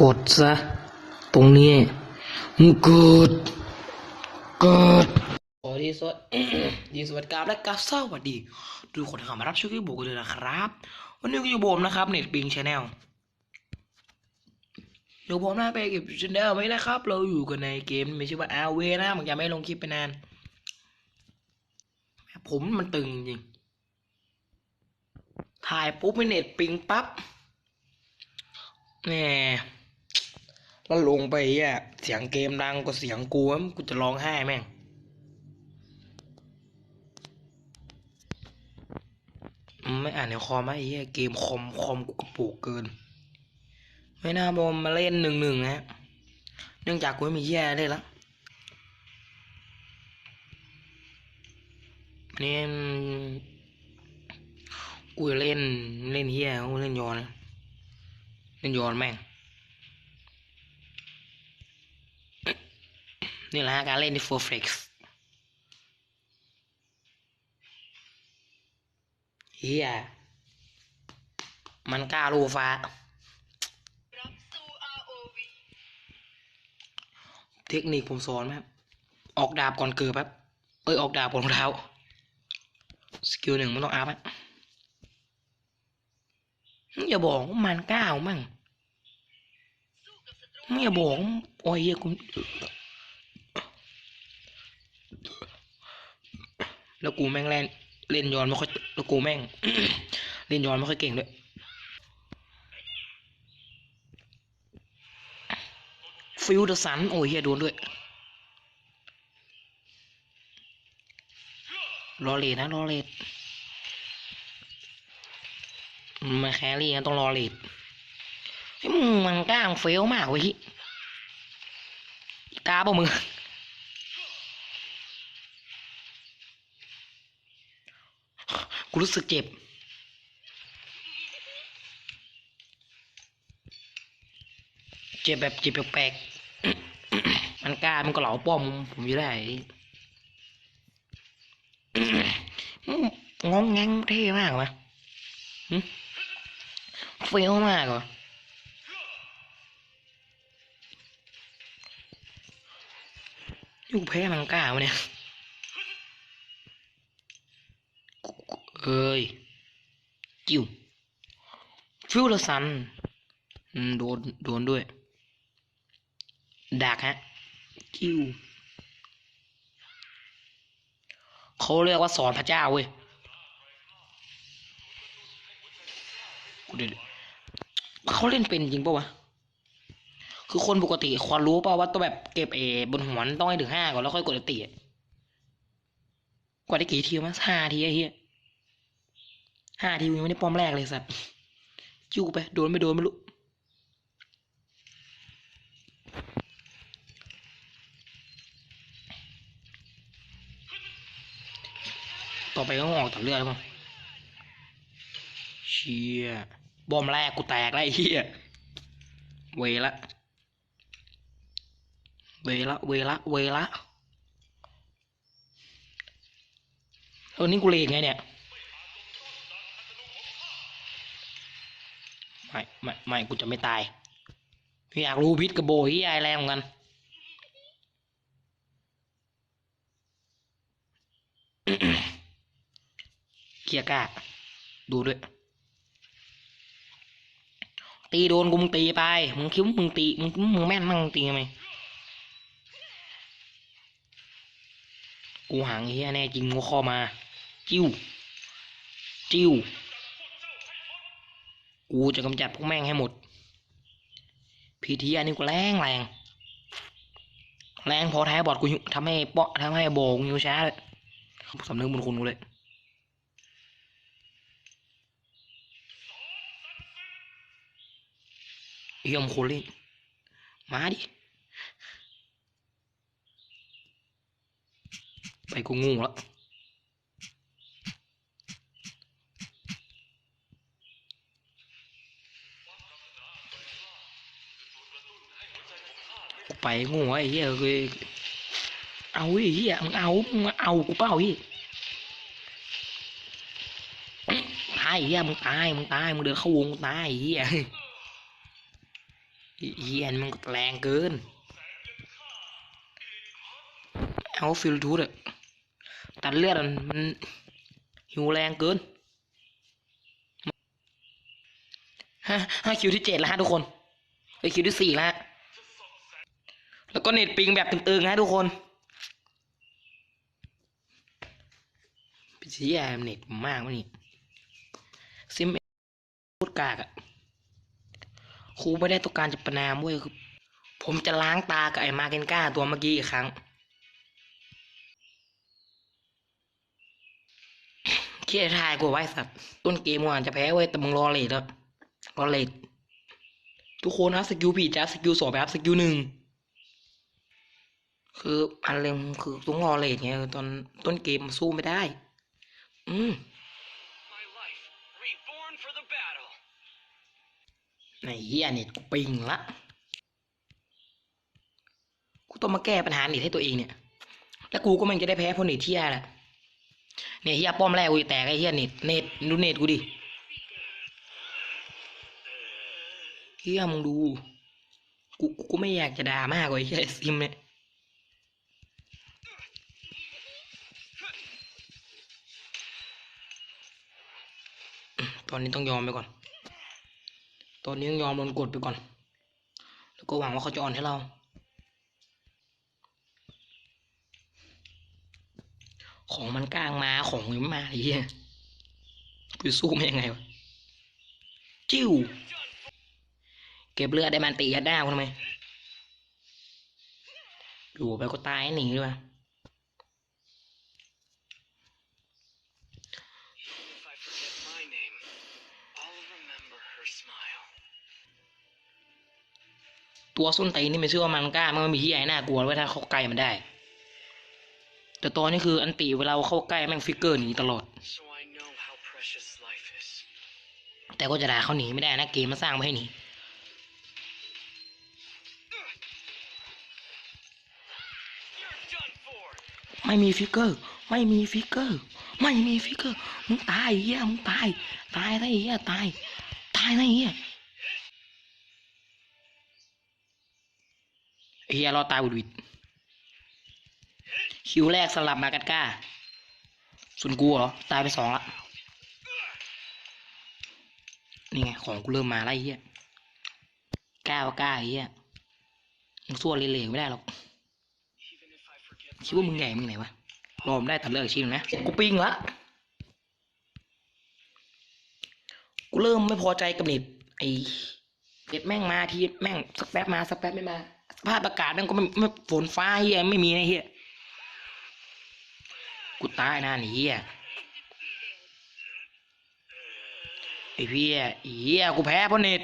กดซะ ตรงนี้มึงกดกดสวัสดีสวัสดีสวัสดีครับและกับสวัสดีทุกคนที่เข้ามารับชมคลิปบุกกันเลยนะครับ วันนี้ก็อยู่ผมนะครับเน็ตปิงชาแนลเดี๋ยวผมน่าไปเก็บชแนลไว้นะครับ เราอยู่กันในเกมไม่ชื่อว่า RV นะมันจะไม่ลงคลิปไปนาน ผมมันตึงจริงถ่ายปุ๊บไม่เน็ตปิงปั๊บแหม แล้วลงไปอ่เสียงเกมดังกว่าเสียงกูอะกูจะร้องไห้แม่ง ไม่อ่านในคอมไอ้เหี้ยเกมคอมคอมกูกระปุกเกิน ไม่น่าบอมมาเล่นหนึ่งหนึ่งนะเนื่องจากกูไม่มีเหี้ยได้ละนี่กูจะเล่นเล่นเหี้ยกูเล่นยอนเล่นยอนแม่ง นี่แหละฮะการเล่นที่ f o r f l e x เฮียมันกล้าลูฟ้า เทคนิคผมสอนไหมครับ ออกดาบก่อนเกิดแป๊บเอ้ย ออกดาบก่อนเท้า สกิลหนึ่งมันต้องอัพอะอย่าบอกมันกล้าวมั่งไมึงอย่าบอกโอ้ยเหี้ยกู แล้วกูแม่งเล่นเล่นย้อนไม่ค่อยแล้วกูแม่ง เล่นย้อนไม่ค่อยเก่งด้วยฟิลเดอร์สันโอ้ยเฮียโดนด้วยรอเลดนะรอเลดมาแครี่นะต้องรอเลดมึงมันกล้างเฟลมากเว้ยกล้าป่มึง กู รู้สึกเจ็บ เจ็บแบบเจ็บแปลกๆมันกล้ามันก็เหลาป้อมผมอยู่ได้งงแงงเท่มากวะหึเฟี้ยวมากวะยูแพ้มันกล้าวะเนี่ย เอ้ย จิ้ว ฟิวเลสันโดน โดนด้วย ดักฮะ จิ้ว เขาเรียกว่าสอนพระเจ้าเว้ยกูเดี๋ยวเขาเล่นเป็นจริงปะวะ คือคนปกติควรรู้ป่าว่าต้องแบบเก็บเอบนหัวต้องให้ถึงห้าก่อนแล้วค่อยกดตีกว่าได้กี่ทีมั้งห้าทีไอ้เหี้ย ห้าทียังไม่ได้ป้อมแรกเลยสัตว์จิ้วไปโดนไม่โดนไม่รู้ต่อไปก็อออกจากเรือแล้วมั้งเชี่ยบอมแรกกูแตกแล้วไอ้เหี้ยเวละเวละเวละเวละเออนี่กูเลงไงเนี่ย ไม่ไม่กูจะไม่ตายอยากรู้พิษกับโบที่ไอแรงเหมือนกัน เกียร์กล้าดูด้วย ตีโดนกูมึงตีไป มึงคิดว่ามึงตี มึงมึงแม่นมั่งมึงตีทำไมกูหางเฮียแน่จริงงูคอมา จิ้ว จิ้ว กูจะกำจัดพวกแม่งให้หมด พีทีอันนี้กูแรงแรง แรงพอแท้บอดกูทำให้เปาะทำให้โบงอยู่ช้าเลยสำนึกบุญคุณกูเลยยี่ยมโคลี่มาดิ ไปกูงูแล้ว ไปงูไอ้เหี้ยกูเอาไอ้เหี้ยมึงเอามึงเอากูเปล่าพี่ตายไอ้เหี้ยมึงตายมึงตายมึงเดินเข้าวงตายไอ้เหี้ยเฮียนมันแรงเกินเอาฟิลทูดอะตัดเลือดมันหิวแรงเกินฮะห้าคิวที่เจ็ดแล้วฮะทุกคนไปคิวที่สี่แล้ว แล้วก็เน็ตปิงแบบตึงๆฮะทุกคนเป็นเสียเน็ตมากวะนี่ซิมพูดกากอะครูไม่ได้ต้องการจะประนามเว้ยคือผมจะล้างตากับไอ้มาเกนก้าตัวเมื่อกี้อีกครั้งเคียทายกว่าไว้สัตว์ต้นเกมก่อนจะแพ้เว้ยแต่มึงรอเลทแล้วรอเลททุกคนนะสกิลผิดจ้าสกิลสองแบบสกิลหนึ่ง คืออันเร็งคือต้องรอเลทไงตอนต้นเกมมันสู้ไม่ได้ อืม My life, reborn for the battle. ไอ้เหี้ยเน็ตกูปิงละ กูต้องมาแก้ปัญหาเน็ตให้ตัวเองเนี่ย แล้วกูก็มันจะได้แพ้เพราะเน็ตเที่ยแหละเนี่ยเฮียป้อมแรกกูจะแตกไอ้เฮียเน็ตเน็ตดูเน็ตกูดิเฮียมึงดู กูกูกูไม่อยากจะด่ามากกว่าไอ้เฮียซิมเนี่ย อืมตอนนี้ต้องยอมไปก่อน ตอนนี้ต้องยอมโดนกดไปก่อน แล้วก็หวังว่าเขาจะอ่อนให้เรา ของมันกลางมาของมันไม่มาไอ้เหี้ยกูสู้มันยังไงวะ จิ้ว เก็บเลือดได้มันตียัดหน้ากูทำไมอยู่ไปก็ตายหนีด้วย ตัวส้นตีนนี่ม่เชื่อว่ามันกล้ามันไม่มีที่ไหนน่ากลัวไว้ถ้าเข้าใกล้มันได้ แต่ตอนนี้คืออันตีเวลาเข้าใกล้แม่งฟิกเกอร์หนีตลอด แต่ก็จะด่าเขาหนีไม่ได้นะเกมมันสร้างมาให้หนีไม่มีฟิกเกอร์ ไม่มีฟิกเกอร์ ไม่มีฟิกเกอร์ มึงตายเหี้ย มึงตาย ตายไอ้เหี้ย ตาย ตายไอ้เหี้ย เหี้ยรอตายบุดหวิดคิวแรกสลับมากัดก้า ส่วนกูเหรอ ตายไปสองละนี่ไง ของกูเริ่มมาแล้วไอ้เหี้ยก้าวก้าไอ้เหี้ยมึงสู้เลวๆไม่ได้หรอกคิดว่ามึงใหญ่มึงไหนวะรอมได้ตัดเลิกชิมนะกูปิ้งละกูเริ่มไม่พอใจกับเน็ตไอ้เน็ตแม่งมาทีแม่งสักแป๊บมาสักแป๊บไม่มา สภาพอากาศนั่นก็ไม่ไม่ฝนฟ้าเฮียไม่มีนะเฮียกูตายหน้านี่เฮียไอ้เฮียเฮียกูแพ้เพราะเน็ต